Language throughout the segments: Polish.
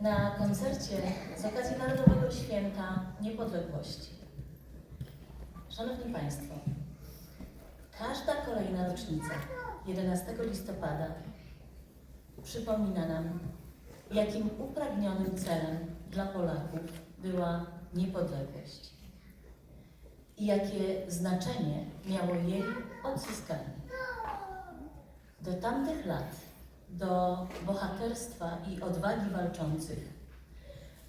Na koncercie z okazji Narodowego Święta Niepodległości. Szanowni Państwo, każda kolejna rocznica 11 listopada przypomina nam, jakim upragnionym celem dla Polaków była niepodległość i jakie znaczenie miało jej odzyskanie. Do tamtych lat, do bohaterstwa i odwagi walczących,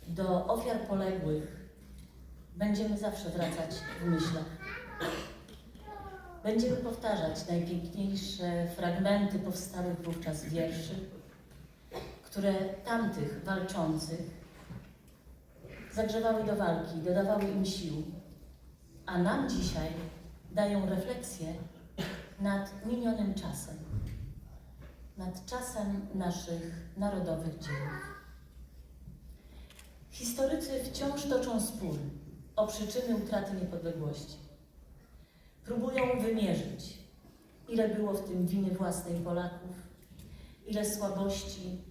do ofiar poległych będziemy zawsze wracać w myślach. Będziemy powtarzać najpiękniejsze fragmenty powstałych wówczas wierszy, które tamtych walczących zagrzewały do walki, dodawały im sił, a nam dzisiaj dają refleksję nad minionym czasem nad czasem naszych narodowych dziejów. Historycy wciąż toczą spór o przyczyny utraty niepodległości. Próbują wymierzyć, ile było w tym winy własnej Polaków, ile słabości,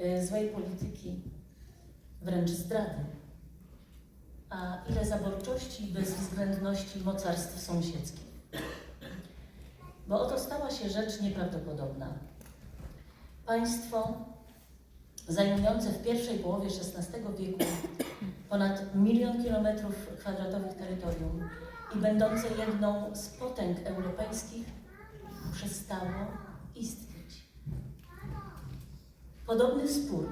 y, złej polityki, wręcz zdrady, a ile zaborczości i bezwzględności mocarstw sąsiedzkich. Bo oto stała się rzecz nieprawdopodobna. Państwo zajmujące w pierwszej połowie XVI wieku ponad milion kilometrów kwadratowych terytorium i będące jedną z potęg europejskich przestało istnieć. Podobny spór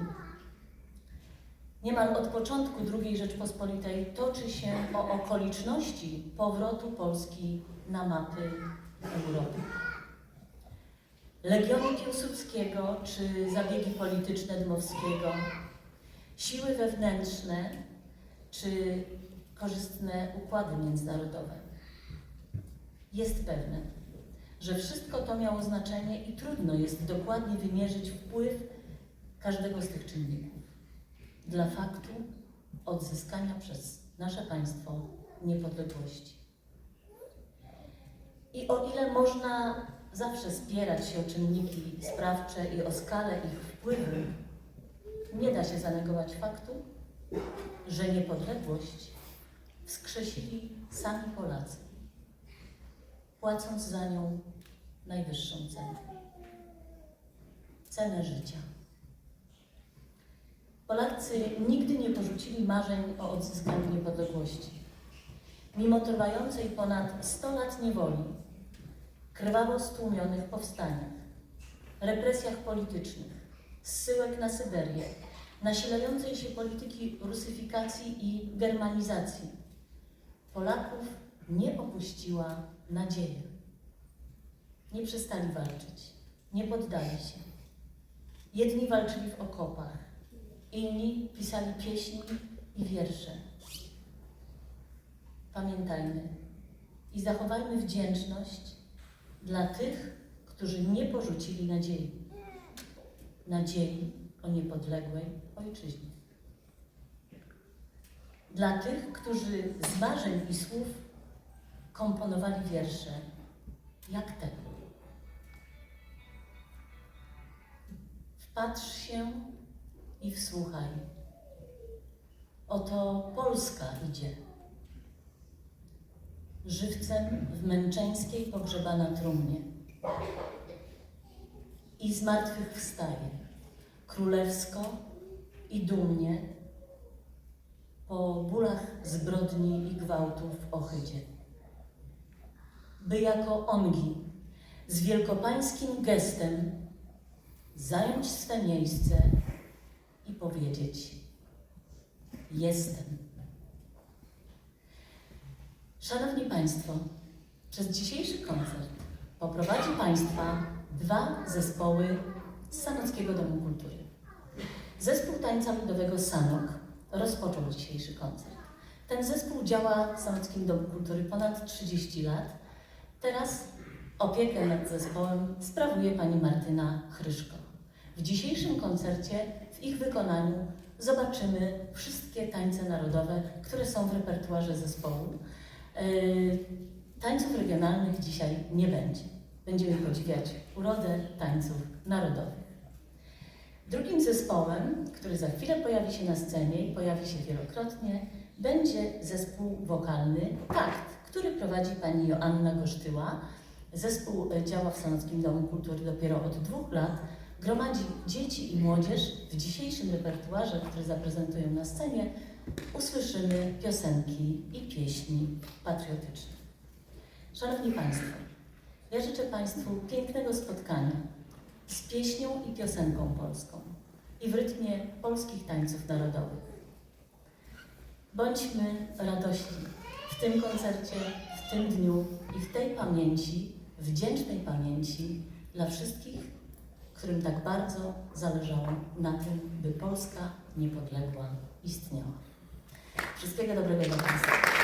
Niemal od początku II Rzeczpospolitej toczy się o okoliczności powrotu Polski na mapy Europy. Legiony Piłsudskiego czy zabiegi polityczne Dmowskiego, siły wewnętrzne czy korzystne układy międzynarodowe. Jest pewne, że wszystko to miało znaczenie i trudno jest dokładnie wymierzyć wpływ każdego z tych czynników dla faktu odzyskania przez nasze państwo niepodległości. I o ile można zawsze spierać się o czynniki sprawcze i o skalę ich wpływu, nie da się zanegować faktu, że niepodległość wskrzesili sami Polacy, płacąc za nią najwyższą cenę cenę życia. Polacy nigdy nie porzucili marzeń o odzyskaniu niepodległości. Mimo trwającej ponad 100 lat niewoli, krwawo stłumionych powstaniach, represjach politycznych, zsyłek na Syberię, nasilającej się polityki rusyfikacji i germanizacji, Polaków nie opuściła nadzieja. Nie przestali walczyć, nie poddali się. Jedni walczyli w okopach, inni pisali pieśni i wiersze. Pamiętajmy i zachowajmy wdzięczność dla tych, którzy nie porzucili nadziei. Nadziei o niepodległej ojczyźnie. Dla tych, którzy z marzeń i słów komponowali wiersze, jak ten. Wpatrz się i wsłuchaj. Oto Polska idzie. Żywcem w męczeńskiej pogrzeba na trumnie. I z martwych wstaje, królewsko i dumnie, po bólach zbrodni i gwałtów w ohydzie. By jako ongi z wielkopańskim gestem zająć swe miejsce i powiedzieć: Jestem. Szanowni Państwo, przez dzisiejszy koncert poprowadzi Państwa dwa zespoły z Sanockiego Domu Kultury. Zespół tańca ludowego Sanok rozpoczął dzisiejszy koncert. Ten zespół działa w Sanockim Domu Kultury ponad 30 lat. Teraz opiekę nad zespołem sprawuje pani Martyna Chryszko. W dzisiejszym koncercie w ich wykonaniu zobaczymy wszystkie tańce narodowe, które są w repertuarze zespołu. Yy, Tańców regionalnych dzisiaj nie będzie. Będziemy podziwiać urodę tańców narodowych. Drugim zespołem, który za chwilę pojawi się na scenie i pojawi się wielokrotnie, będzie zespół wokalny Takt, który prowadzi pani Joanna Gosztyła. Zespół e, działa w Sanockim Domu Kultury dopiero od dwóch lat. Gromadzi dzieci i młodzież. W dzisiejszym repertuarze, który zaprezentują na scenie, usłyszymy piosenki i pieśni patriotyczne. Szanowni Państwo, ja życzę Państwu pięknego spotkania z pieśnią i piosenką polską i w rytmie polskich tańców narodowych. Bądźmy radośni w tym koncercie, w tym dniu i w tej pamięci, wdzięcznej pamięci dla wszystkich, którym tak bardzo zależało na tym, by Polska niepodległa istniała. Wszystkiego dobrego dla Państwa.